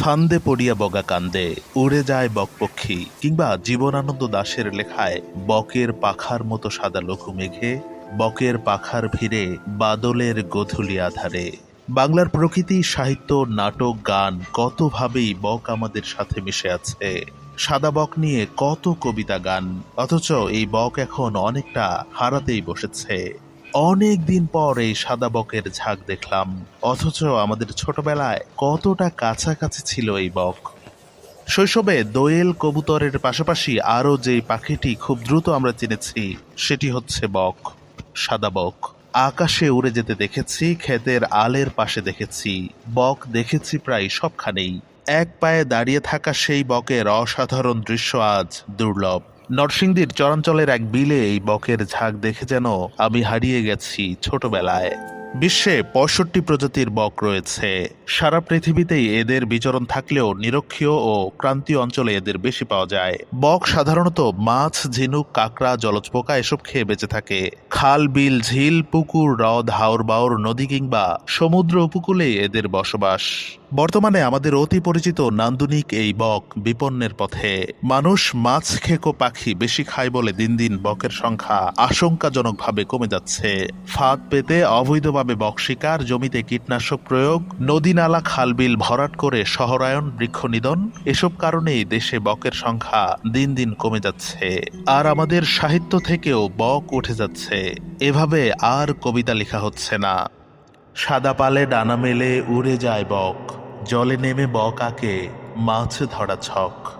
ফান্দে পড়িয়া বগা কান্দে, উড়ে যায় বকপক্ষী, কিংবা জীবনানন্দ দাশের লেখায়, বকের পাখার মতো সাদা লঘু মেঘে, বকের পাখার ভিড়ে, বাদলের গধূলি আধারে। বাংলার প্রকৃতি, সাহিত্য, নাটক, গান, কতভাবেই বক আমাদের সাথে মিশে আছে। সাদা বক নিয়ে কত কবিতা গান, অথচ এই বক এখন অনেকটা হারাতেই বসেছে। অনেক দিন পর এই সাদা বকের ঝাঁক দেখলাম, অথচ আমাদের ছোটবেলায় কতটা কাছাকাছি ছিল এই বক। শৈশবে দোয়েল কবুতরের পাশাপাশি আরও যে পাখিটি খুব দ্রুত আমরা চিনেছি, সেটি হচ্ছে বক, সাদা বক। আকাশে উড়ে যেতে দেখেছি, ক্ষেতের আলের পাশে দেখেছি, বক দেখেছি প্রায় সবখানেই। এক পায়ে দাঁড়িয়ে থাকা সেই বকের অসাধারণ দৃশ্য আজ দুর্লভ। নরসিংদীর চরাঞ্চলের এক বিলে এই বকের ঝাঁক দেখে যেন আমি হারিয়ে গেছি ছোটবেলায়। বিশ্বে পঁয়ষট্টি প্রজাতির বক রয়েছে। সারা পৃথিবীতেই এদের বিচরণ থাকলেও নিরক্ষীয় ও ক্রান্তীয় অঞ্চলে এদের বেশি পাওয়া যায়। বক সাধারণত মাছ, ঝিনুক, কাঁকড়া, জলজ পোকা এসব খেয়ে বেঁচে থাকে। খাল, বিল, ঝিল, পুকুর, হ্রদ হাওর বাওর নদী কিংবা সমুদ্র উপকূলে এদের বসবাস। বর্তমানে আমাদের অতি পরিচিত নান্দনিক এই বক বিপন্নের পথে। মানুষ মাছ খেকো পাখি বেশি খায় বলে দিন দিন বকের সংখ্যা আশঙ্কাজনকভাবে কমে যাচ্ছে। ফাঁদ পেতে অবৈধভাবে বক শিকার, জমিতে কীটনাশক প্রয়োগ, নদী নালা, খালবিল ভরাট করে শহরায়ন বৃক্ষ নিধন, এসব কারণেই দেশে বকের সংখ্যা দিন দিন কমে যাচ্ছে। আর আমাদের সাহিত্য থেকেও বক উঠে যাচ্ছে। এভাবে আর কবিতা লেখা হচ্ছে না। সাদা পালে ডানা মেলে উড়ে যায় বক। জলে নেমে বকাকে মাছ ধরা ছক।